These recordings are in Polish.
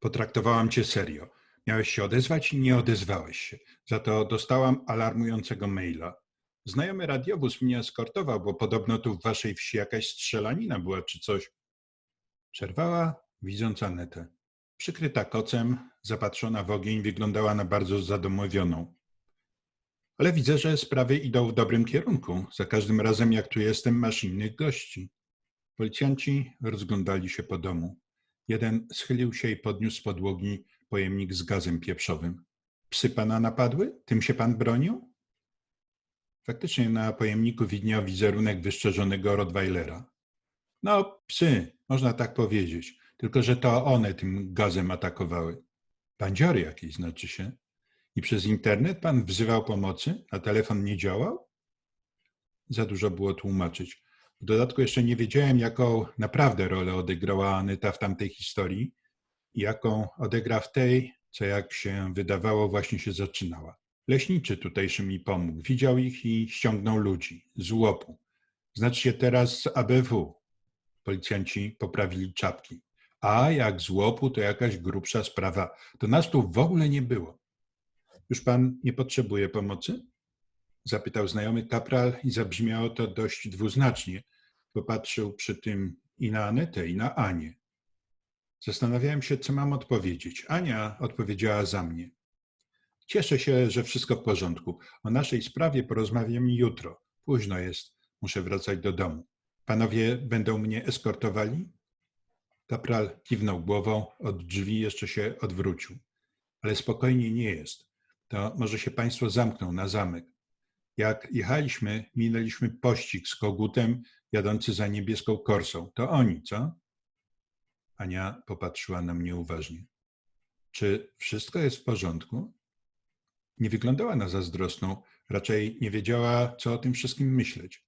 Potraktowałam cię serio. Miałeś się odezwać i nie odezwałeś się. Za to dostałam alarmującego maila. Znajomy radiowóz mnie eskortował, bo podobno tu w waszej wsi jakaś strzelanina była czy coś. Przerwała, widząc Anetę. Przykryta kocem, zapatrzona w ogień, wyglądała na bardzo zadomowioną. Ale widzę, że sprawy idą w dobrym kierunku. Za każdym razem, jak tu jestem, masz innych gości. Policjanci rozglądali się po domu. Jeden schylił się i podniósł z podłogi pojemnik z gazem pieprzowym. Psy pana napadły? Tym się pan bronił? Faktycznie na pojemniku widniał wizerunek wyszczerzonego Rottweilera. No, psy, można tak powiedzieć. Tylko, że to one tym gazem atakowały. Bandziory jakieś, znaczy się. I przez internet pan wzywał pomocy, a telefon nie działał? Za dużo było tłumaczyć. W dodatku jeszcze nie wiedziałem, jaką naprawdę rolę odegrała Anyta w tamtej historii i jaką odegra w tej, co jak się wydawało właśnie się zaczynała. Leśniczy tutejszy mi pomógł. Widział ich i ściągnął ludzi z łopu. Znaczy się teraz z ABW. Policjanci poprawili czapki. A jak z łopu, to jakaś grubsza sprawa. To nas tu w ogóle nie było. Już pan nie potrzebuje pomocy? Zapytał znajomy kapral i zabrzmiało to dość dwuznacznie. Popatrzył przy tym i na Anetę, i na Anię. Zastanawiałem się, co mam odpowiedzieć. Ania odpowiedziała za mnie. Cieszę się, że wszystko w porządku. O naszej sprawie porozmawiamy jutro. Późno jest. Muszę wracać do domu. Panowie będą mnie eskortowali? Kapral kiwnął głową, od drzwi jeszcze się odwrócił. Ale spokojnie nie jest. To może się państwo zamkną na zamek. Jak jechaliśmy, minęliśmy pościg z kogutem jadący za niebieską korsą. To oni, co? Ania popatrzyła na mnie uważnie. Czy wszystko jest w porządku? Nie wyglądała na zazdrosną, raczej nie wiedziała, co o tym wszystkim myśleć.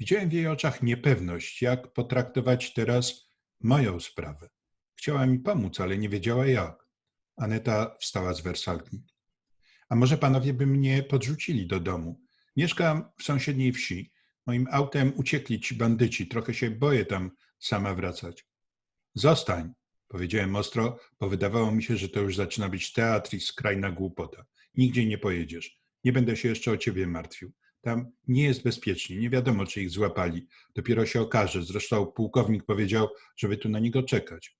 Widziałem w jej oczach niepewność, jak potraktować teraz moją sprawę. Chciała mi pomóc, ale nie wiedziała jak. Aneta wstała z wersalki. A może panowie by mnie podrzucili do domu? Mieszkam w sąsiedniej wsi. Moim autem uciekli ci bandyci. Trochę się boję tam sama wracać. Zostań, powiedziałem ostro, bo wydawało mi się, że to już zaczyna być teatr i skrajna głupota. Nigdzie nie pojedziesz. Nie będę się jeszcze o ciebie martwił. Tam nie jest bezpiecznie, nie wiadomo, czy ich złapali. Dopiero się okaże. Zresztą pułkownik powiedział, żeby tu na niego czekać.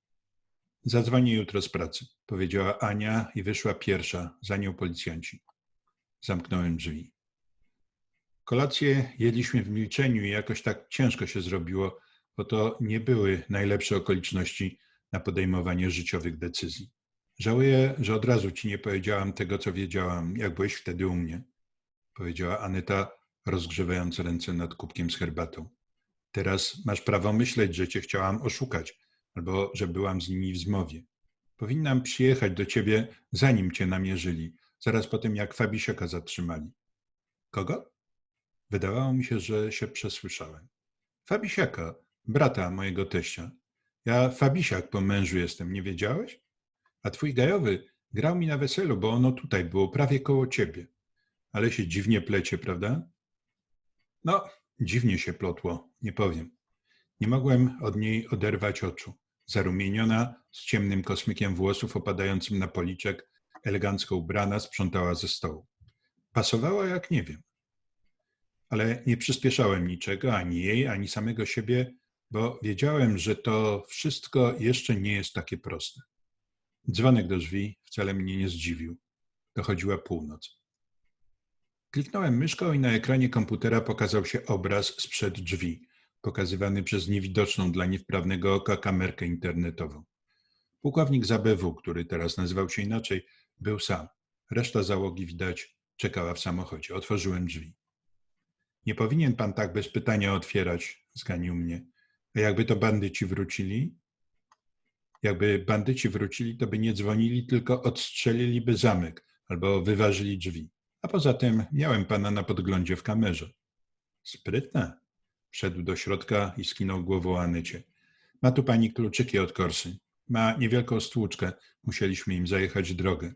Zadzwonię jutro z pracy, powiedziała Ania i wyszła pierwsza, za nią policjanci. Zamknąłem drzwi. Kolację jedliśmy w milczeniu i jakoś tak ciężko się zrobiło, bo to nie były najlepsze okoliczności na podejmowanie życiowych decyzji. Żałuję, że od razu ci nie powiedziałam tego, co wiedziałam, jak byłeś wtedy u mnie, powiedziała Anyta, rozgrzewając ręce nad kubkiem z herbatą. Teraz masz prawo myśleć, że cię chciałam oszukać, albo że byłam z nimi w zmowie. Powinnam przyjechać do ciebie, zanim cię namierzyli, zaraz po tym, jak Fabisiaka zatrzymali. Kogo? Wydawało mi się, że się przesłyszałem. Fabisiaka, brata mojego teścia. Ja Fabisiak po mężu jestem, nie wiedziałeś? A twój gajowy grał mi na weselu, bo ono tutaj było, prawie koło ciebie. Ale się dziwnie plecie, prawda? No, dziwnie się plotło, nie powiem. Nie mogłem od niej oderwać oczu. Zarumieniona, z ciemnym kosmykiem włosów opadającym na policzek, elegancko ubrana, sprzątała ze stołu. Pasowała jak nie wiem. Ale nie przyspieszałem niczego, ani jej, ani samego siebie, bo wiedziałem, że to wszystko jeszcze nie jest takie proste. Dzwonek do drzwi wcale mnie nie zdziwił. Dochodziła północ. Kliknąłem myszką i na ekranie komputera pokazał się obraz sprzed drzwi, pokazywany przez niewidoczną dla niewprawnego oka kamerkę internetową. Pułkownik z który teraz nazywał się inaczej, był sam. Reszta załogi widać czekała w samochodzie. Otworzyłem drzwi. Nie powinien pan tak bez pytania otwierać, zganił mnie. A jakby to bandyci wrócili? Jakby bandyci wrócili, to by nie dzwonili, tylko odstrzeliliby zamek albo wyważyli drzwi. A poza tym miałem pana na podglądzie w kamerze. Sprytne. Wszedł do środka i skinął głową Anycie. Ma tu pani kluczyki od korsy. Ma niewielką stłuczkę. Musieliśmy im zajechać drogę.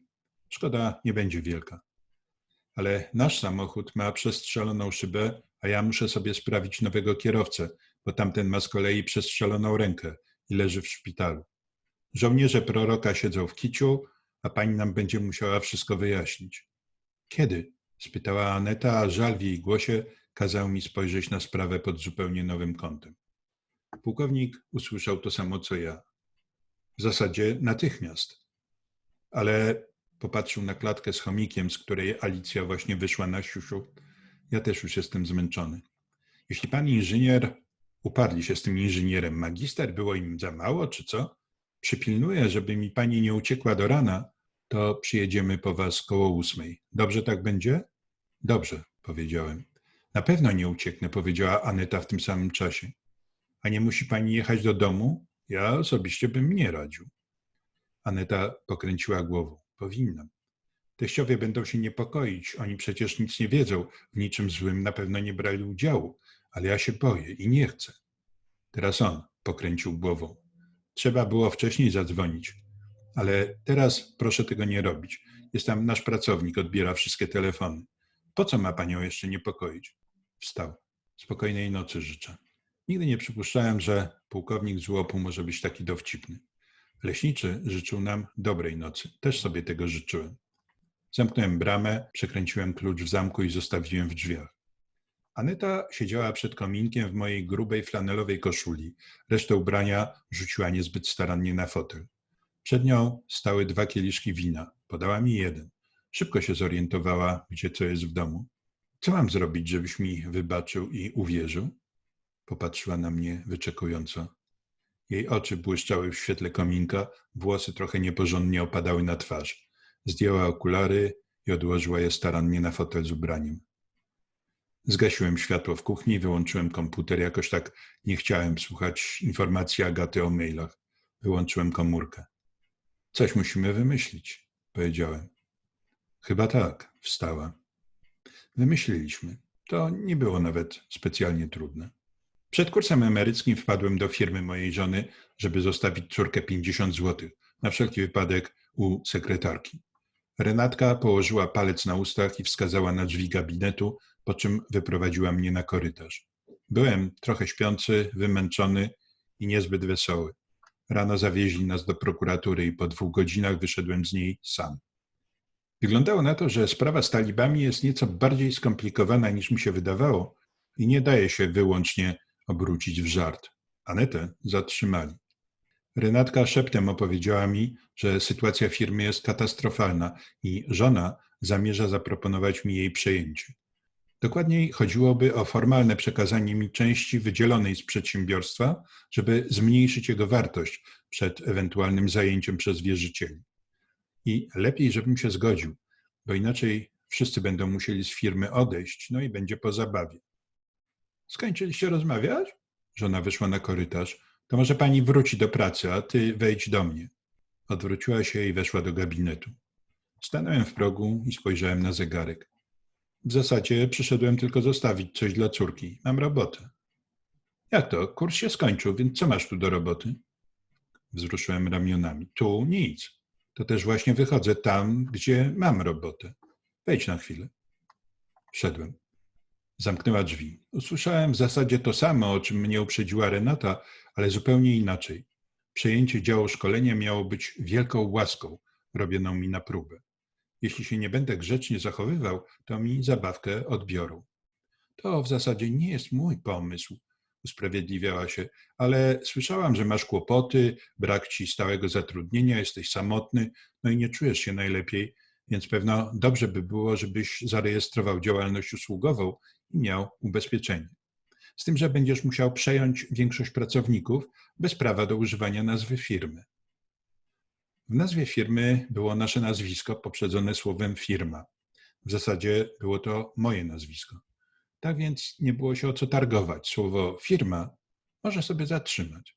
Szkoda, nie będzie wielka. Ale nasz samochód ma przestrzeloną szybę, a ja muszę sobie sprawić nowego kierowcę, bo tamten ma z kolei przestrzeloną rękę i leży w szpitalu. Żołnierze proroka siedzą w kiciu, a pani nam będzie musiała wszystko wyjaśnić. Kiedy? spytała Aneta, a żal w jej głosie kazał mi spojrzeć na sprawę pod zupełnie nowym kątem. Pułkownik usłyszał to samo co ja. W zasadzie natychmiast. Ale popatrzył na klatkę z chomikiem, z której Alicja właśnie wyszła na siusiu. Ja też już jestem zmęczony. Jeśli pan inżynier, uparli się z tym inżynierem, magister było im za mało, czy co? Przypilnuję, żeby mi pani nie uciekła do rana, to przyjedziemy po was koło ósmej. Dobrze tak będzie? Dobrze, powiedziałem. Na pewno nie ucieknę, powiedziała Aneta w tym samym czasie. A nie musi pani jechać do domu? Ja osobiście bym nie radził. Aneta pokręciła głową. Powinnam. Teściowie będą się niepokoić. Oni przecież nic nie wiedzą. W niczym złym na pewno nie brali udziału. Ale ja się boję i nie chcę. Teraz on pokręcił głową. Trzeba było wcześniej zadzwonić. Ale teraz proszę tego nie robić. Jest tam nasz pracownik, odbiera wszystkie telefony. Po co ma panią jeszcze niepokoić? Wstał. Spokojnej nocy życzę. Nigdy nie przypuszczałem, że pułkownik z łopu może być taki dowcipny. Leśniczy życzył nam dobrej nocy. Też sobie tego życzyłem. Zamknąłem bramę, przekręciłem klucz w zamku i zostawiłem w drzwiach. Aneta siedziała przed kominkiem w mojej grubej flanelowej koszuli. Resztę ubrania rzuciła niezbyt starannie na fotel. Przed nią stały dwa kieliszki wina. Podała mi jeden. Szybko się zorientowała, gdzie co jest w domu. Co mam zrobić, żebyś mi wybaczył i uwierzył? Popatrzyła na mnie wyczekująco. Jej oczy błyszczały w świetle kominka, włosy trochę nieporządnie opadały na twarz. Zdjęła okulary i odłożyła je starannie na fotel z ubraniem. Zgasiłem światło w kuchni wyłączyłem komputer. Jakoś tak nie chciałem słuchać informacji Agaty o mailach. Wyłączyłem komórkę. Coś musimy wymyślić, powiedziałem. Chyba tak, wstała. Wymyśliliśmy. To nie było nawet specjalnie trudne. Przed kursem emeryckim wpadłem do firmy mojej żony, żeby zostawić córkę 50 zł, na wszelki wypadek u sekretarki. Renatka położyła palec na ustach i wskazała na drzwi gabinetu, po czym wyprowadziła mnie na korytarz. Byłem trochę śpiący, wymęczony i niezbyt wesoły. Rano zawieźli nas do prokuratury i po dwóch godzinach wyszedłem z niej sam. Wyglądało na to, że sprawa z talibami jest nieco bardziej skomplikowana niż mi się wydawało i nie daje się wyłącznie obrócić w żart. Anetę zatrzymali. Renatka szeptem opowiedziała mi, że sytuacja firmy jest katastrofalna i żona zamierza zaproponować mi jej przejęcie. Dokładniej chodziłoby o formalne przekazanie mi części wydzielonej z przedsiębiorstwa, żeby zmniejszyć jego wartość przed ewentualnym zajęciem przez wierzycieli. I lepiej, żebym się zgodził, bo inaczej wszyscy będą musieli z firmy odejść, no i będzie po zabawie. Skończyliście rozmawiać? Żona wyszła na korytarz. To może pani wróci do pracy, a ty wejdź do mnie. Odwróciła się i weszła do gabinetu. Stanąłem w progu i spojrzałem na zegarek. W zasadzie przyszedłem tylko zostawić coś dla córki. Mam robotę. Jak to? Kurs się skończył, więc co masz tu do roboty? Wzruszyłem ramionami. Tu nic. To też właśnie wychodzę tam, gdzie mam robotę. Wejdź na chwilę. Wszedłem. Zamknęła drzwi. Usłyszałem w zasadzie to samo, o czym mnie uprzedziła Renata, ale zupełnie inaczej. Przejęcie działu szkolenia miało być wielką łaską robioną mi na próbę. Jeśli się nie będę grzecznie zachowywał, to mi zabawkę odbiorą. To w zasadzie nie jest mój pomysł, usprawiedliwiała się, ale słyszałam, że masz kłopoty, brak ci stałego zatrudnienia, jesteś samotny, no i nie czujesz się najlepiej, więc pewno dobrze by było, żebyś zarejestrował działalność usługową i miał ubezpieczenie. Z tym, że będziesz musiał przejąć większość pracowników bez prawa do używania nazwy firmy. W nazwie firmy było nasze nazwisko poprzedzone słowem firma. W zasadzie było to moje nazwisko. Tak więc nie było się o co targować. Słowo firma może sobie zatrzymać.